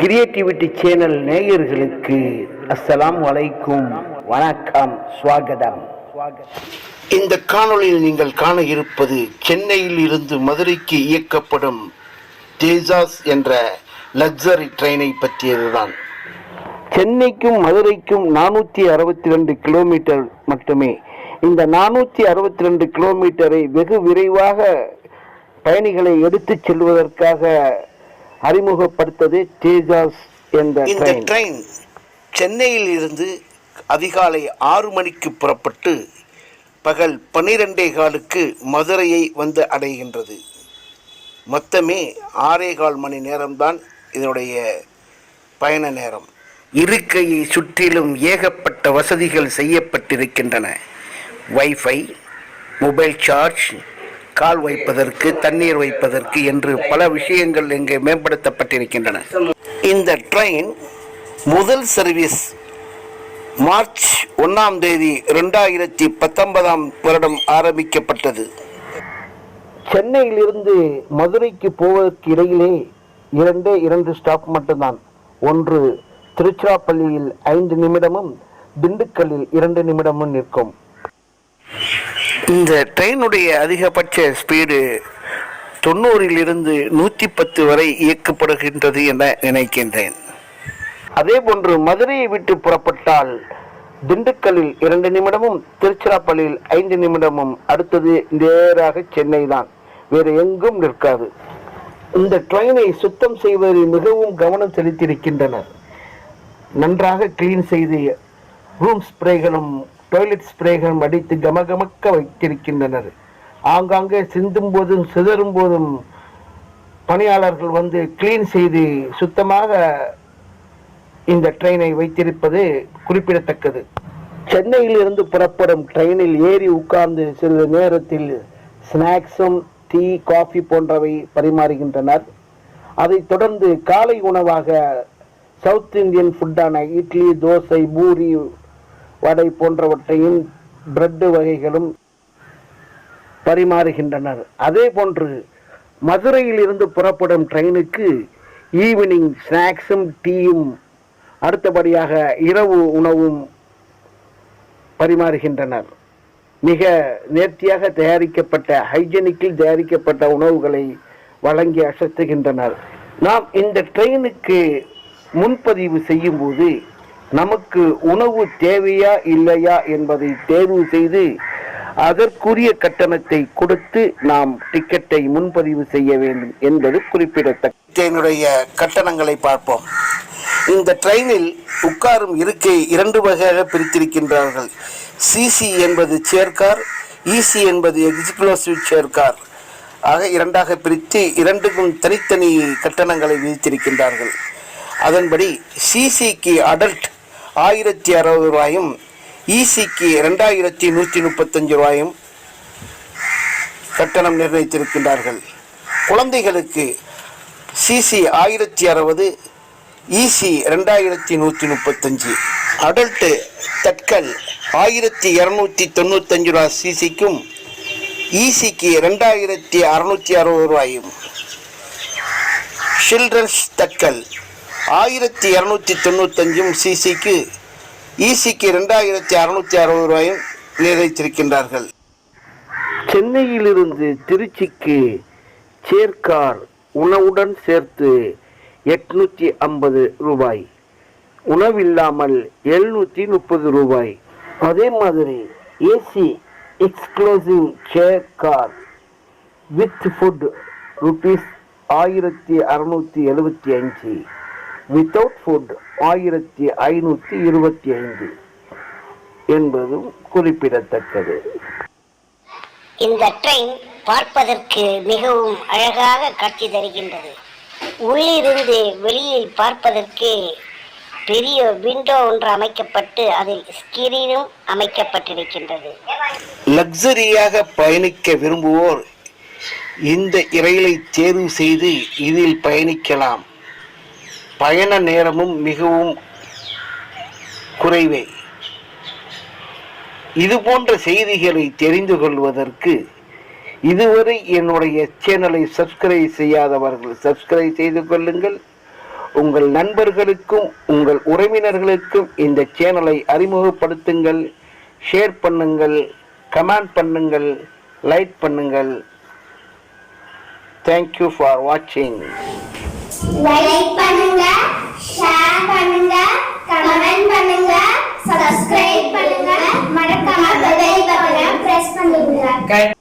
Creativity channel நேயர்களுக்கு அஸ்ஸலாம் வலைக்கும் வணக்கம் ஸ்வாகதம். இந்த காணொளியில் நீங்கள் காண இருப்பது சென்னையில் இருந்து மதுரைக்கு இயக்கப்படும் தேஜாஸ் என்ற லக்ஸரி ட்ரெயினை பற்றியதுதான். சென்னைக்கும் மதுரைக்கும் நானூற்றி அறுபத்தி ரெண்டு கிலோமீட்டர் மட்டுமே. இந்த நானூற்றி அறுபத்தி ரெண்டு கிலோமீட்டரை வெகு விரைவாக பயணிகளை எடுத்துச் செல்வதற்காக அறிமுகப்படுத்தது தேஜாஸ் என்ற இந்த ட்ரெயின் சென்னையில் இருந்து அதிகாலை ஆறு மணிக்கு புறப்பட்டு பகல் பன்னிரெண்டே காலுக்கு மதுரையை வந்து அடைகின்றது. மொத்தமே ஆறே கால் மணி நேரம்தான் இதனுடைய பயண நேரம். இருக்கையை சுற்றிலும் ஏகப்பட்ட வசதிகள் செய்யப்பட்டிருக்கின்றன. வைஃபை மொபைல் சார்ஜ் கால் வைப்பதற்கு தண்ணீர் வைப்பதற்கு என்று பல விஷயங்கள் இங்கு மேம்படுத்தப்பட்டிருக்கின்றன. இந்த ட்ரெயின் முதல் சர்வீஸ் மார்ச் ஒன்றாம் தேதி ரெண்டாயிரத்தி பத்தொன்பதாம் வருடம் ஆரம்பிக்கப்பட்டது. சென்னையிலிருந்து மதுரைக்கு போவதற்கு இடையிலே இரண்டே இரண்டு ஸ்டாப் மட்டும்தான். ஒன்று திருச்சிராப்பள்ளியில் ஐந்து நிமிடமும் திண்டுக்கல்லில் இரண்டு நிமிடமும் நிற்கும். இந்த ட்ரெயினுடைய அதிகபட்ச ஸ்பீடு தொண்ணூறிலிருந்து நூற்றி பத்து வரை இயக்கப்படுகின்றது என நினைக்கின்றேன். அதே போன்று மதுரையை விட்டு புறப்பட்டால் திண்டுக்கல்லில் இரண்டு நிமிடமும் திருச்சிராப்பள்ளியில் ஐந்து நிமிடமும் அடுத்தது நேராக சென்னை தான் வேறு எங்கும் நிற்காது. இந்த ட்ரெயினை சுத்தம் செய்வதில் மிகவும் கவனம் செலுத்தியிருக்கின்றனர். நன்றாக கிளீன் செய்து ரூம் ஸ்ப்ரேகளும் டாய்லெட் ஸ்ப்ரேகள் அடித்து கமகமக்க வைத்திருக்கின்றனர். ஆங்காங்கே சிந்தும் போதும் சிதறும் போதும் பணியாளர்கள் வந்து கிளீன் செய்து சுத்தமாக இந்த ட்ரெயினை வைத்திருப்பது குறிப்பிடத்தக்கது. சென்னையில் இருந்து புறப்படும் ட்ரெயினில் ஏறி உட்கார்ந்து சிறிது நேரத்தில் ஸ்நாக்ஸும் டீ காஃபி போன்றவை பரிமாறுகின்றனர். அதைத் தொடர்ந்து காலை உணவாக சவுத் இந்தியன் ஃபுட்டான இட்லி தோசை பூரி வடை போன்றவற்றையும் பிரெட்டு வகைகளும் பரிமாறுகின்றனர். அதே போன்று மதுரையில் இருந்து புறப்படும் ட்ரெயினுக்கு ஈவினிங் ஸ்நாக்ஸும் டீயும் அடுத்தபடியாக இரவு உணவும் பரிமாறுகின்றனர். மிக நேர்த்தியாக தயாரிக்கப்பட்ட ஹைஜெனிக்கில் தயாரிக்கப்பட்ட உணவுகளை வழங்கி அசத்துகின்றனர். நாம் இந்த ட்ரெயினுக்கு முன்பதிவு செய்யும்போது நமக்கு உணவு தேவையா இல்லையா என்பதை தேர்வு செய்து அதற்குரிய கட்டணத்தை கொடுத்து நாம் டிக்கெட்டை முன்பதிவு செய்ய வேண்டும் என்பது குறிப்பிடத்தக்க ட்ரெயினுடைய கட்டணங்களை பார்ப்போம். இந்த ட்ரெயினில் உட்காரும் இருக்கை இரண்டு வகையாக பிரித்திருக்கின்றார்கள். சிசி என்பது சேர்கார் இசி என்பது எக்ஸிக்ளூசிவ் சேர்கார் ஆக இரண்டாக பிரித்து இரண்டுக்கும் தனித்தனி கட்டணங்களை விதித்திருக்கின்றார்கள். அதன்படி சிசிக்கு அடல்ட் ஆயிரத்தி அறுபது ரூபாயும் இசிக்கு ரெண்டாயிரத்தி நூற்றி முப்பத்தஞ்சு ரூபாயும் கட்டணம் நிர்ணயித்திருக்கின்றார்கள். குழந்தைகளுக்கு சிசி ஆயிரத்தி அறுபது இசி ரெண்டாயிரத்தி நூற்றி முப்பத்தஞ்சு. அடல்ட்டு தட்கல் ஆயிரத்தி இரநூத்தி தொண்ணூத்தஞ்சு ரூபா சிசிக்கும் இசிக்கு ரெண்டாயிரத்தி அறநூற்றி அறுபது ரூபாயும். சில்ட்ரன்ஸ் தட்கல் ஆயிரத்தி இரநூத்தி தொண்ணூத்தஞ்சும் சிசிக்கு இசிக்கு ரெண்டாயிரத்தி அறுநூத்தி அறுபது ரூபாயும் நிர்ணயித்திருக்கின்றார்கள். சென்னையிலிருந்து திருச்சிக்கு சேர்க்கார் உணவுடன் சேர்த்து எட்நூற்றி ஐம்பது ரூபாய் உணவில்லாமல் எழுநூற்றி முப்பது ரூபாய். அதே மாதிரி AC exclusive chair car with food rupees ஆயிரத்தி அறநூற்றி எழுபத்தி அஞ்சு. வித்தவுட் ஃபுட் ஆயிரத்தி ஐநூற்றி இருபத்தி ஐந்து என்பதும் குறிப்பிடத்தக்கது. இந்த ட்ரெயின் பார்ப்பதற்கு மிகவும் அழகாக காட்சி தருகின்றது. உள்ளிருந்து வெளியில் பார்ப்பதற்கு பெரிய விண்டோ ஒன்று அமைக்கப்பட்டு அதில் ஸ்கிரீனும் அமைக்கப்பட்டிருக்கின்றது. லக்ஸரியாக பயணிக்க விரும்புவோர் இந்த ரயிலை தேர்வு செய்து இதில் பயணிக்கலாம். பயண நேரமும் மிகவும் குறைவே. இது போன்ற செய்திகளை தெரிந்து கொள்வதற்கு இதுவரை என்னுடைய சேனலை சப்ஸ்கிரைப் செய்யாதவர்கள் சப்ஸ்கிரைப் செய்து கொள்ளுங்கள். உங்கள் நண்பர்களுக்கும் உங்கள் உறவினர்களுக்கும் இந்த சேனலை அறிமுகப்படுத்துங்கள். ஷேர் பண்ணுங்கள் கமெண்ட் பண்ணுங்கள் லைக் பண்ணுங்கள். தேங்க்யூ ஃபார் வாட்சிங் Disponibilidad.